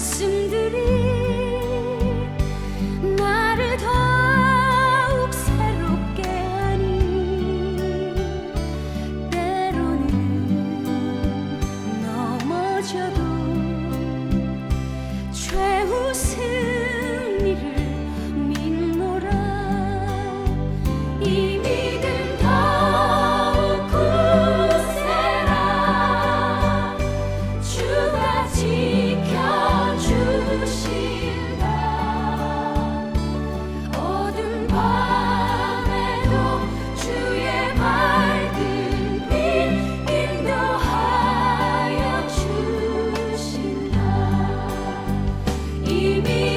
Dersimdir me.